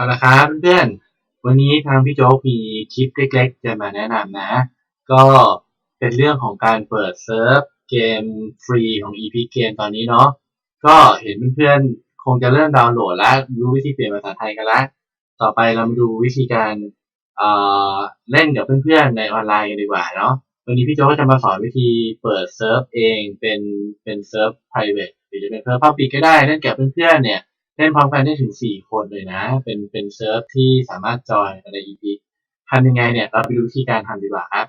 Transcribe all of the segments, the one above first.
เอาละครับเพื่อนวันนี้ทางพี่โจ๊กมีคลิปเล็กๆจะมาแนะนำนะ ก็เป็นเรื่องของการเปิดเซิร์ฟเกมฟรีของ EP เกมตอนนี้เนาะก็เห็นเพื่อนๆคงจะเริ่มดาวน์โหลดแล้วรู้วิธีเปลี่ยนภาษาไทยกันแล้วต่อไปเรามาดูวิธีการเออเล่นกับเพื่อนๆในออนไลน์กันดีกว่าเนาะวันนี้พี่โจ๊กก็จะมาสอนวิธีเปิดเซิร์ฟเองเป็นเป็นเซิร์ฟ private หรือจะเป็นเซิร์ฟ public ก็ได้เล่นกับเพื่อนๆเนี่ย เล่นพร้อมกันได้ถึง4คนเลยนะ เป็นเป็นเซิร์ฟที่สามารถจอยใน EP ทำยังไงเนี่ยเราไปดูวิธีการทำดีกว่าครับ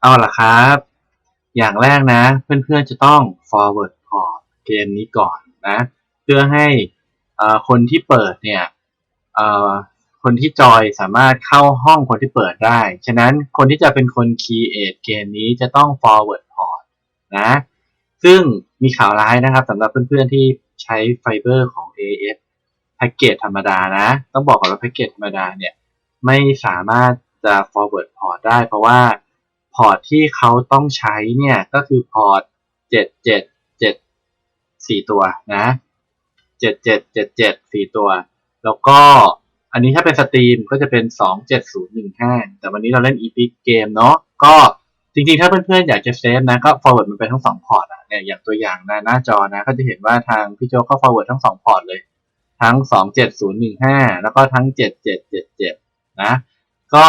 เอาล่ะครับ อย่างแรกนะ เพื่อนๆจะต้อง forward port เกมนี้ก่อนนะ เพื่อให้คนที่เปิดเนี่ย คนที่จอยสามารถเข้าห้องคนที่เปิดได้ ฉะนั้นคนที่จะเป็นคน create เกมนี้จะต้อง forward port นะ ซึ่งมีข่าวร้ายนะครับสำหรับเพื่อนๆที่ใช้ไฟเบอร์ของ AS แพ็กเกจธรรมดานะ ต้องบอกก่อนว่าแพ็กเกจธรรมดาเนี่ยไม่สามารถจะ forward port ได้ เพราะว่าพอร์ตที่เขาต้องใช้เนี่ยก็คือพอร์ต 777 4 ตัวนะ 7777 4 ตัว แล้วก็ อันนี้ถ้าเป็นสตรีมก็จะเป็น 27015 แต่วันนี้เราเล่น Epic Game เนาะก็จริงๆ ถ้าเพื่อนๆ อยากจะเซฟนะ ก็ forward มันไปทั้ง2พอร์ตอะเนี่ยอย่างตัวอย่างนะหน้าจอนะ ก็จะเห็นว่าทางพี่โจก็ forward ทั้ง2พอร์ตเลย ทั้ง 27015 แล้วก็ทั้ง 7777 นะ ก็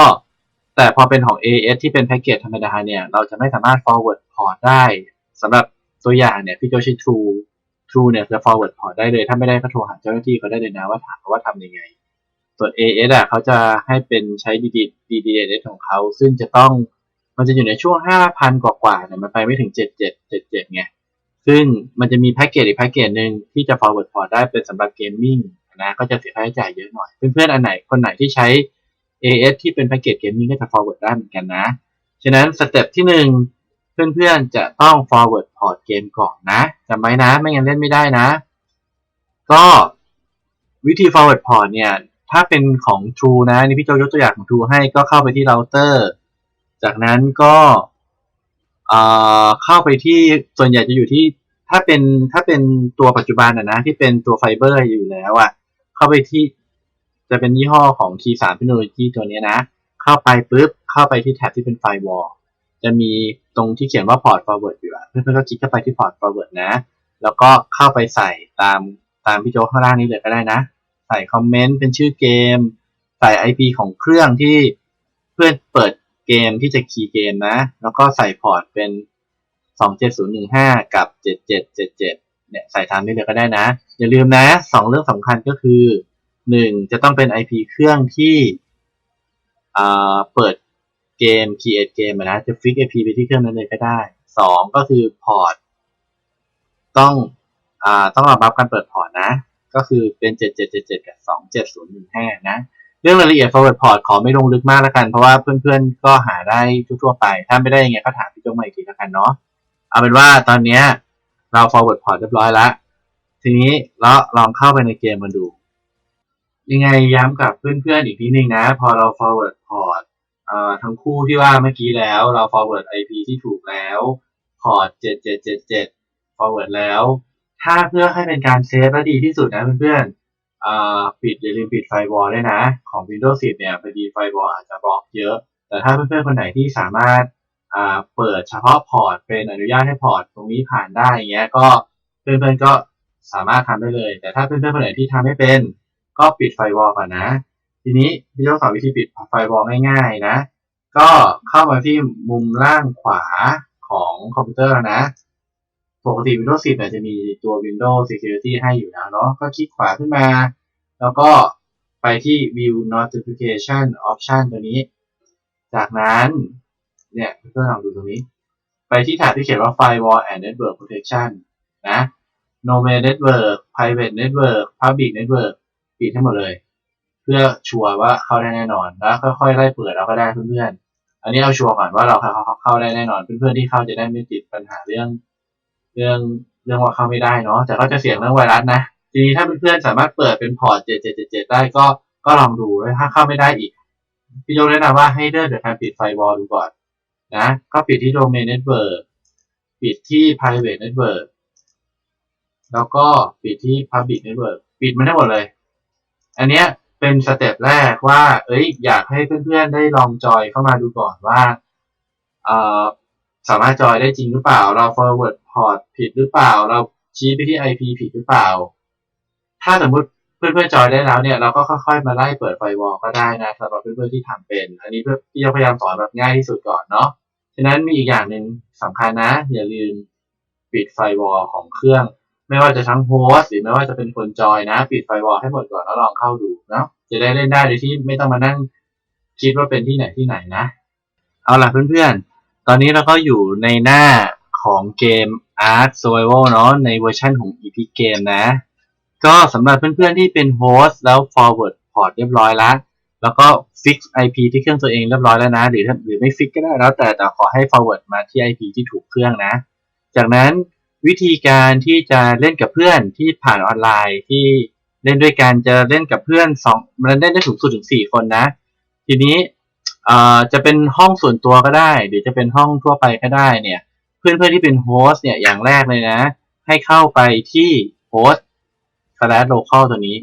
แต่พอเป็นของ AS ที่เป็นแพ็กเกจธรรมดาเนี่ย เราจะไม่สามารถ forward พอร์ตได้สำหรับตัวอย่างเนี่ย พี่โจใช้ True True เนี่ยจะ forward พอร์ตได้เลย ถ้าไม่ได้ก็โทรหาเจ้าหน้าที่เขาได้เลยนะว่าถามว่าทำยังไง ส่วน AS อะเขาจะให้เป็นใช้ DDS ของเขา ซึ่งจะต้องมันจะอยู่ในช่วง 5,000 กว่าๆเนี่ยมันไปไม่ถึง 7777ไงซึ่งมันจะมีแพ็กเกจอีกแพ็กเกจหนึ่งที่จะ forward port ได้เป็นสำหรับเกมมิ่งนะก็จะเสียค่าใช้จ่ายเยอะหน่อย เพื่อนๆอันไหนคนไหนที่ใช้ AS ที่เป็นแพ็กเกจเกมมิ่งก็จะ forward ได้เหมือนกันนะ ฉะนั้นสเต็ปที่ 1 เพื่อนๆจะต้อง forward port เกมก่อนนะจำไว้นะไม่งั้นเล่นไม่ได้นะ ก็วิธี forward port เนี่ย ถ้าเป็นของ True นะนี่พี่โจยกตัวอย่างของ True ให้ก็เข้าไปที่เราเตอร์จากนั้นก็เข้าไปที่ส่วนใหญ่จะอยู่ที่ถ้าเป็นถ้าเป็นตัวปัจจุบันนะนะ ที่เป็นตัวไฟเบอร์อยู่แล้วอะ่ะเข้าไปที่จะเป็นยี่ห้อของ T3 เทคโนโลยีตัวนี้นะ เข้าไปปุ๊บเข้าไปที่แท็บที่เป็นไฟวอลจะมีตรงที่เขียนว่า port forward อยู่อะเพื่อนๆก็คลิกเข้าไปที่ port forward นะ แล้วก็เข้าไปใส่ตามตามพี่โจข้างล่างนี้เลยก็ได้นะ ใส่คอมเมนต์เป็นชื่อเกม ใส่ IP ของเครื่องที่เพื่อนเปิดเกมที่จะคีย์เกมนะ แล้วก็ใส่พอร์ตเป็น 27015 กับ 7777 เนี่ยใส่ตามนี้เลยก็ได้นะ อย่าลืมนะสองเรื่องสำคัญก็คือ 1. จะต้องเป็น IP เครื่องที่เปิดเกม create เกมนะ จะฟิก IP ไปที่เครื่องนั้นเลยก็ได้ 2. ก็คือพอร์ตต้องอต้องรับรับการเปิดพอร์ตนะ ก็คือเป็น 7777 กับ 27015 นะ เรื่องรายละเอียด forward port ขอไม่ลงลึกมากแล้วกัน เพราะว่าเพื่อนๆ ก็หาได้ทั่วๆไป ถ้าไม่ได้ยังไงก็ถามพี่โจมาอีกทีแล้วกันเนาะ เอาเป็นว่าตอนนี้เรา forward port เรียบร้อยแล้ว ทีนี้เราลองเข้าไปในเกมมาดู ยังไงย้ำกับเพื่อนๆ อีกทีนึงนะ พอเรา forward port ทั้งคู่ที่ว่าเมื่อกี้แล้วเรา forward IP ที่ถูกแล้ว port 7777 forward แล้ว ถ้าเพื่อให้เป็นการเซฟและดีที่สุดนะเพื่อนๆปิดอย่าลืมปิดไฟวอลด้วยนะ ของ Windows 10 เนี่ยพอดีไฟวอลอาจจะบล็อกเยอะ แต่ถ้าเพื่อนๆคนไหนที่สามารถเปิดเฉพาะพอร์ตเป็นอนุญาตให้พอร์ตตรงนี้ผ่านได้อย่างเงี้ยก็เพื่อนๆก็สามารถทำได้เลย แต่ถ้าเพื่อนๆคนไหนที่ทำไม่เป็น ก็ปิดไฟวอลก่อนนะ ทีนี้พี่ต้องสอนวิธีปิดไฟวอลง่ายๆนะ ก็เข้ามาที่มุมล่างขวาของคอมพิวเตอร์นะ ปกติ Windows 10เนี่ยจะมีตัว Windows Security ให้อยู่แล้วเนาะก็คลิกขวาขึ้นมา แล้วก็ไปที่ View Notification Option ตัวนี้ จากนั้นเนี่ยเพื่อนลองดูตรงนี้ ไปที่แท็บที่เขียนว่า Firewall and Network Protection นะ Normal Network Private Network Public Network ปิดให้งหมดเลย เพื่อชัวร์ว่าเข้าได้แน่นอนแล้วค่อยๆไล่เปิดเราก็ได้เพื่อนๆอันนี้เอาชัวร์ก่อนว่าเราเข้าได้แน่นอนเพื่อนๆที่เข้าจะได้ไม่ติดปัญหาเรื่อง เรื่องเรื่องว่าเข้าไม่ได้เนาะแต่ก็จะเสี่ยงเรื่องไวรัสนะทีนี้ถ้าเพื่อนๆสามารถเปิดเป็นพอร์ต 7777 ได้ก็ก็ลองดูถ้าเข้าไม่ได้อีก พี่โยแนะนำว่าให้เลือกจากการปิดไฟวอลดูก่อนนะก็ปิดที่โดเมนเน็ตเวิร์กปิดที่ private network แล้วก็ปิดที่ public network ปิดมันได้หมดเลย อันเนี้ยเป็นสเต็ปแรกว่า เอ้ย อยากให้เพื่อนๆได้ลองจอยเข้ามาดูก่อนว่าเอ่อ สามารถจอยได้จริงหรือเปล่า เรา forward port ผิดหรือเปล่า เราชี้ไปที่ IP ผิดหรือเปล่า ถ้าสมมุติเพื่อนๆจอยได้แล้วเนี่ย เราก็ค่อยๆมาไล่เปิดไฟวอลก็ได้นะสำหรับเพื่อนๆที่ทำเป็น อันนี้เพื่อพี่จะพยายามสอนแบบง่ายที่สุดก่อนเนาะฉะนั้นมีอีกอย่างหนึ่งสำคัญนะ อย่าลืมปิดไฟวอลของเครื่อง ไม่ว่าจะทั้งโฮสต์หรือไม่ว่าจะเป็นคนจอยนะ ปิดไฟวอลให้หมดก่อนแล้วลองเข้าดูเนาะจะได้เล่นได้โดยที่ไม่ต้องมานั่งคิดว่าเป็นที่ไหนที่ไหนนะ เอาล่ะเพื่อนๆ ตอนนี้เราก็อยู่ในหน้าของเกม Art Survival เนาะในเวอร์ชันของ Epic Game นะ ก็สำหรับเพื่อนๆที่เป็นโฮสต์แล้ว forward port เรียบร้อยแล้วแล้วก็ fix IP ที่เครื่องตัวเองเรียบร้อยแล้วนะ หรือถ้าหรือไม่ fix ก็ได้แล้วแต่แต่ขอให้ forward มาที่ IP ที่ถูกเครื่องนะ จากนั้นวิธีการที่จะเล่นกับเพื่อนที่ผ่านออนไลน์ที่เล่นด้วยกันจะเล่นกับเพื่อนสองมันเล่นได้สูงสุดถึงสี่คนนะ ทีนี้ อ่อจะเป็นห้องส่วนตัวก็ได้ หรือจะเป็นห้องทั่วไปก็ได้เนี่ย เพื่อนๆที่เป็นโฮสต์เนี่ยอย่างแรกเลยนะ ให้เข้าไปที่โฮสต์ slash local ตัวนี้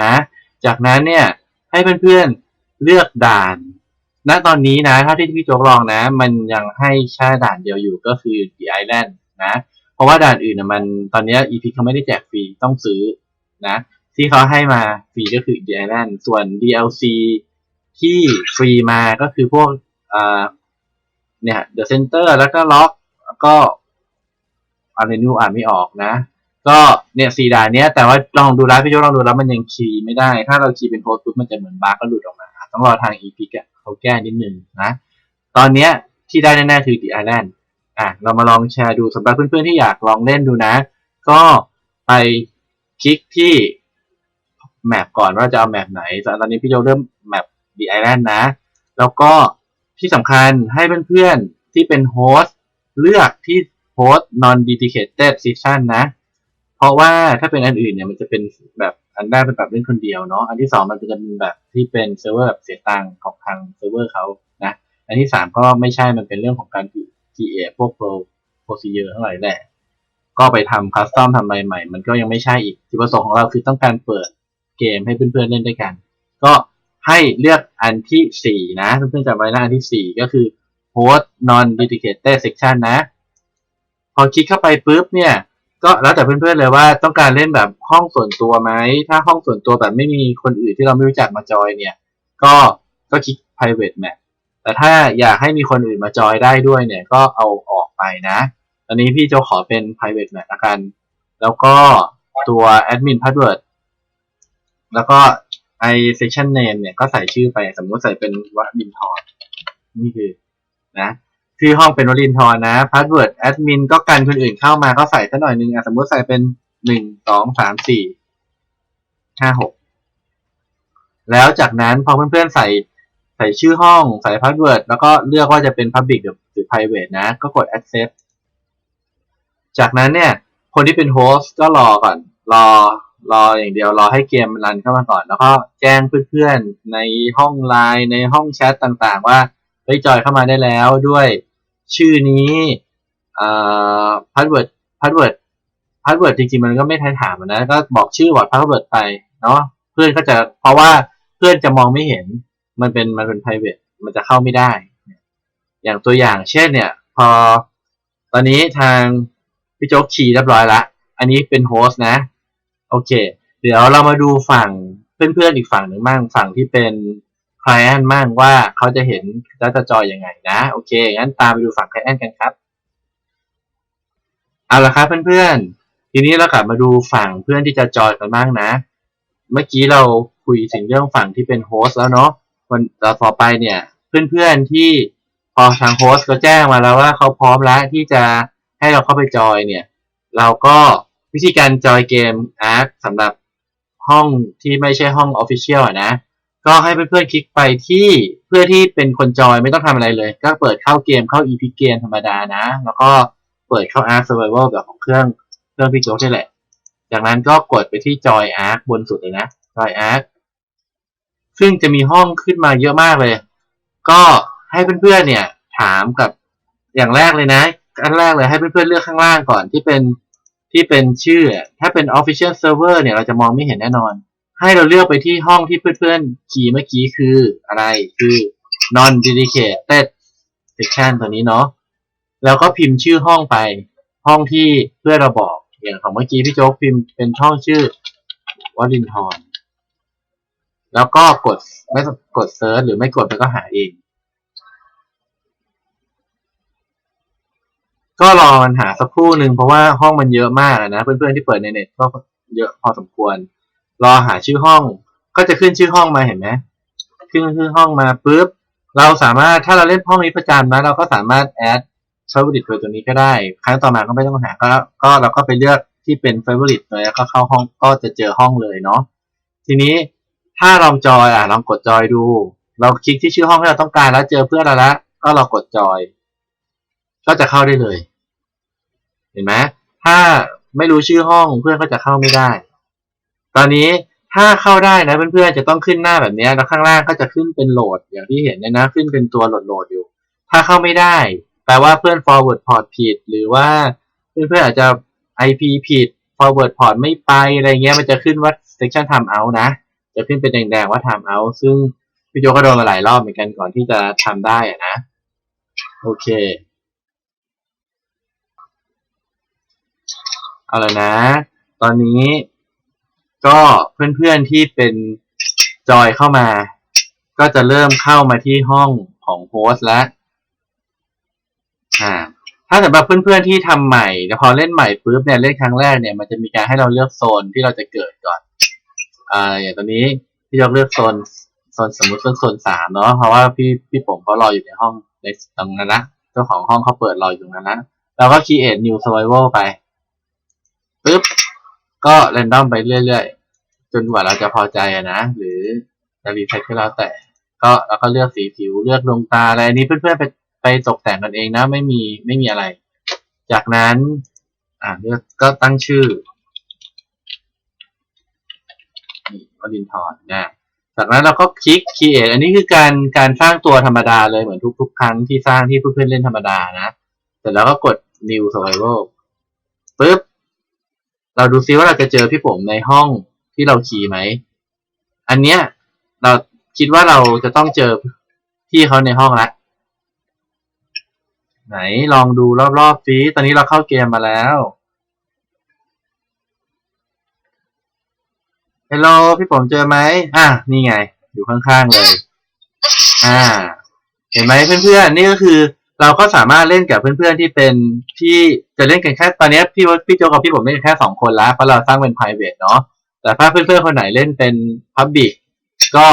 นะจากนั้นเนี่ยให้เพื่อนๆเลือกด่าน ณ ตอนนี้นะถ้าที่พี่โจ๊กลองนะ มันยังให้แค่ด่านเดียวอยู่ก็คือ The Island นะ เพราะว่าด่านอื่นนะมันตอนนี้ EP เขาไม่ได้แจกฟรีต้องซื้อนะ ที่เขาให้มาฟรีก็คือ The Island ส่วน DLC ที่ฟรีมาก็คือพวกเนี่ย The Center แล้วก็ล็อกแล้วก็อะไรนู่อ่านไม่ออกนะ ก็เนี่ยสี่ด่านเนี้ย แต่ว่าลองดูแล้วพี่โจลองดูแล้วมันยังคีย์ไม่ได้ ถ้าเราคีย์เป็นโพสต์ปุ๊บมันจะเหมือนบั๊กก็หลุดออกมา ต้องรอทาง EP อะเขาแก้นิดนึงนะ ตอนเนี้ยที่ได้แน่ๆคือ The Island อะเรามาลองแชร์ดูสำหรับเพื่อนๆที่อยากลองเล่นดูนะ ก็ไปคลิกที่แมปก่อนว่าจะเอาแมปไหนตอนนี้พี่โจเริ่มแมป The Island นะ แล้วก็ที่สำคัญให้เพื่อนๆที่เป็นโฮสต์เลือกที่โฮสต์ non dedicated session นะ เพราะว่าถ้าเป็นอันอื่นเนี่ยมันจะเป็นแบบอันแรกเป็นแบบเล่นคนเดียวเนาะอันที่สองมันจะเป็นแบบที่เป็นเซิร์ฟเวอร์แบบเสียตังค์ของทางเซิร์ฟเวอร์เขานะอันที่สามก็ไม่ใช่มันเป็นเรื่องของการ create พวก pro procedure ทั้งหลายแหละก็ไปทำคัสตอมทำอะไรใหม่ มันก็ยังไม่ใช่อีกจุดประสงค์ของเราคือต้องการเปิดเกมให้เพื่อนๆเล่นด้วยกัน ก็ ให้เลือกอันที่สี่นะเพื่อนๆจำไว้นะอันที่สี่ก็คือ host non dedicated section นะ พอคลิกเข้าไปปุ๊บเนี่ย ก็แล้วแต่เพื่อนๆเลยว่าต้องการเล่นแบบห้องส่วนตัวไหม ถ้าห้องส่วนตัวแบบไม่มีคนอื่นที่เราไม่รู้จักมาจอยเนี่ย ก็ก็คลิก private map แต่ถ้าอยากให้มีคนอื่นมาจอยได้ด้วยเนี่ย ก็เอาออกไปนะ ตอนนี้พี่จะขอเป็น private map ละกัน แล้วก็ตัว admin password แล้วก็ i section name เนี่ยก็ใส่ชื่อไปสมมติใส่เป็นวลินทรนี่คือนะชื่อห้องเป็นวลินทรนะ password admin ก็กันคนอื่นเข้ามาก็ใส่สักหน่อยนึงอะสมมติใส่เป็นหนึ่งสองสามสี่ห้าหกแล้วจากนั้นพอเพื่อนๆใส่ใส่ชื่อห้องใส่ password แล้วก็เลือกว่าจะเป็น public หรือหรือ private นะ ก็กด accept จากนั้นเนี่ย คนที่เป็นโฮสต์ก็รอก่อน รอ รออย่างเดียวรอให้เกมมันรันเข้ามาก่อน แล้วก็แจ้งเพื่อนๆในห้องไลน์ในห้องแชทต่างๆ ว่าเฮ้ยจอยเข้ามาได้แล้วด้วยชื่อนี้อ่าพาสเวิร์ดพาสเวิร์ดพาสเวิร์ดจริงๆมันก็ไม่ทันถามนะก็บอกชื่อวอร์ดพาสเวิร์ดไปเนาะเพื่อนก็จะเพราะว่าเพื่อนจะมองไม่เห็นมันเป็นมันเป็น private มันจะเข้าไม่ได้ อย่างตัวอย่างเช่นเนี่ย พอตอนนี้ทางพี่โจ๊กคีย์เรียบร้อยละ อันนี้เป็นโฮสต์นะ โอเค เดี๋ยวเรามาดูฝั่งเพื่อนๆอีกฝั่งหนึ่งมั่งฝั่งที่เป็น client มั่งว่าเขาจะเห็นดัตจอยยังไงนะ โอเค งั้นตามไปดูฝั่ง client กันครับ เอาละครับเพื่อนๆ ทีนี้เรากลับมาดูฝั่งเพื่อนที่จะจอยกันบ้างนะ เมื่อกี้เราคุยถึงเรื่องฝั่งที่เป็นโฮสต์แล้วเนาะวันต่อไปเนี่ย เพื่อนๆที่พอทางโฮสต์ก็แจ้งมาแล้วว่าเขาพร้อมแล้วที่จะให้เราเข้าไปจอยเนี่ย เราก็ วิธีการจอยเกม Arc สำหรับห้องที่ไม่ใช่ห้อง Official อะนะ ก็ให้เพื่อนๆคลิกไปที่เพื่อที่เป็นคนจอยไม่ต้องทำอะไรเลย ก็เปิดเข้าเกมเข้า EP เกมธรรมดานะ แล้วก็เปิดเข้า Arc Survival แบบของเครื่องเครื่องพี่โจ๊กนี่แหละ จากนั้นก็กดไปที่จอย Arc บนสุดเลยนะจอย Arc ซึ่งจะมีห้องขึ้นมาเยอะมากเลย ก็ให้เพื่อนๆเนี่ยถามกับอย่างแรกเลยนะอันแรกเลยให้เพื่อนๆเลือกข้างล่างก่อนที่เป็น ที่เป็นชื่อ ถ้าเป็น official server เนี่ยเราจะมองไม่เห็นแน่นอน ให้เราเลือกไปที่ห้องที่เพื่อนๆคีย์เมื่อกี้คืออะไรคือ non dedicated section ตัวนี้เนาะแล้วก็พิมพ์ชื่อห้องไป ห้องที่เพื่อนเราบอกอย่างของเมื่อกี้พี่โจ๊กพิมพ์เป็นช่องชื่อวลินทรแล้วก็กดไม่กดเซิร์ชหรือไม่กดมันก็หาเอง ก็รอมันหาสักครู่หนึ่งเพราะว่าห้องมันเยอะมากนะเพื่อนๆที่เปิดในเน็ตก็เยอะพอสมควร รอหาชื่อห้อง ก็จะขึ้นชื่อห้องมาเห็นไหมขึ้นชื่อห้องมาปุ๊บเราสามารถถ้าเราเล่นห้องนี้ประจำนะเราก็สามารถแอด favorite ตัวนี้ก็ได้ ครั้งต่อมาก็ไม่ต้องหาก็ก็เราก็ไปเลือกที่เป็น favorite เลยแล้วก็เข้าห้องก็จะเจอห้องเลยเนาะทีนี้ถ้าลองจอยอะลองกดจอยดู เราคลิกที่ชื่อห้องที่เราต้องการแล้วเจอเพื่อนเราแล้วก็เรากดจอย ก็จะเข้าได้เลย เห็นไหมถ้าไม่รู้ชื่อห้องเพื่อนก็จะเข้าไม่ได้ ตอนนี้ถ้าเข้าได้นะเพื่อนๆจะต้องขึ้นหน้าแบบนี้แล้วข้างล่างก็จะขึ้นเป็นโหลด อย่างที่เห็นเนี่ยนะขึ้นเป็นตัวโหลดโหลดอยู่ ถ้าเข้าไม่ได้ แปลว่าเพื่อน forward port ผิด หรือว่าเพื่อนๆอาจจะ IP ผิด forward port ไม่ไปอะไรเงี้ยมันจะขึ้นว่า section time out นะ จะขึ้นเป็นแดงๆว่า time out ซึ่งพี่โจก็โดนมาหลายรอบเหมือนกันก่อนที่จะทำได้อะนะ โอเค เอาละนะ ตอนนี้ก็เพื่อนๆที่เป็นจอยเข้ามา ก็จะเริ่มเข้ามาที่ห้องของโฮสต์แล้วอ่าถ้าสำหรับเพื่อนๆที่ทำใหม่แล้วพอเล่นใหม่ปุ๊บเนี่ยเล่นครั้งแรกเนี่ยมันจะมีการให้เราเลือกโซนที่เราจะเกิดก่อนอ่าอย่างตอนนี้พี่ยกเลือกโซนโซนสมมุติเป็นโซนสามเนาะเพราะว่าพี่พี่ผมเขารออยู่ในห้องในตรงนั้นละเจ้าของห้องเขาเปิดรออยู่ตรงนั้นละเราก็ create new survival ไป ปึ๊บก็เรนดอมไปเรื่อยๆ จนกว่าเราจะพอใจนะ หรือจะรีเซ็ตก็แล้วแต่ ก็แล้วก็เลือกสีผิวเลือกดวงตาอะไรนี้เพื่อนๆไปไปตกแต่งกันเองนะไม่มีไม่มีอะไร จากนั้น อ่าเลือกก็ตั้งชื่อนี่วลินทรนะจากนั้นเราก็คลิก create อันนี้คือการการสร้างตัวธรรมดาเลยเหมือนทุกๆครั้งที่สร้างที่เพื่อนๆเล่นธรรมดานะ เสร็จแล้วก็กด new survival ปึ๊บ เราดูซิว่าเราจะเจอพี่ผมในห้องที่เราคีย์ไหม อันเนี้ยเราคิดว่าเราจะต้องเจอพี่เขาในห้องละ ไหนลองดูรอบๆซิ ตอนนี้เราเข้าเกมมาแล้ว ฮัลโหลพี่ผมเจอไหม อะ นี่ไง อยู่ข้างๆเลย อ่า เห็นไหมเพื่อนๆ นี่ก็คือ เราก็สามารถเล่นกับเพื่อนๆที่เป็นที่จะเล่นกันแค่ตอนนี้พี่พี่โจกับพี่ผมเล่นกันแค่สองคนแล้วเพราะเราสร้างเป็น private เนาะแต่ถ้าเพื่อนๆคนไหนเล่นเป็น public ก็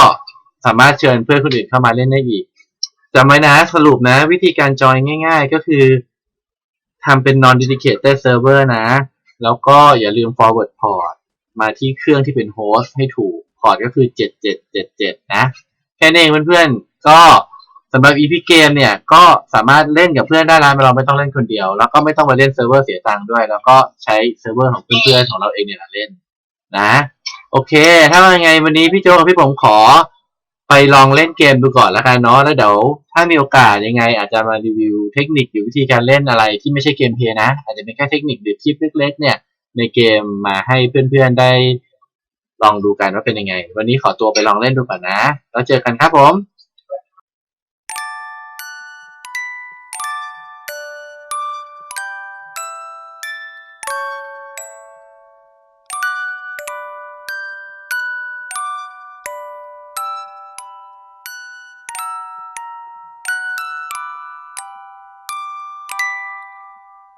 สามารถเชิญเพื่อนคนอื่นเข้ามาเล่นได้อีกจำไว้นะสรุปนะ วิธีการจอยง่าย ๆ ก็คือทำเป็น non dedicated server นะ แล้วก็อย่าลืม forward port มาที่เครื่องที่เป็นโฮสต์ให้ถูก พอร์ตก็คือ 7777 นะ แค่นี้เองเพื่อนๆ ก็ สำหรับ EP Game เนี่ยก็สามารถเล่นกับเพื่อนได้แล้วเราไม่ต้องเล่นคนเดียว แล้วก็ไม่ต้องมาเล่นเซิร์ฟเวอร์เสียตังค์ด้วย แล้วก็ใช้เซิร์ฟเวอร์ของเพื่อนๆของเราเองเนี่ยแหละเล่น นะ โอเค ถ้าว่ายังไงวันนี้พี่โจกับพี่ผมขอ ไปลองเล่นเกมดูก่อนแล้วกันเนาะแล้วเดี๋ยวถ้ามีโอกาสยังไง อาจจะมารีวิวเทคนิคหรือวิธีการเล่นอะไรที่ไม่ใช่เกมเพย์นะ อาจจะเป็นแค่เทคนิคหรือคลิปเล็กๆ เนี่ย ในเกมมาให้เพื่อนๆได้ลองดูกันว่าเป็นยังไง วันนี้ขอตัวไปลองเล่นดูก่อนนะ แล้วเจอกันครับผม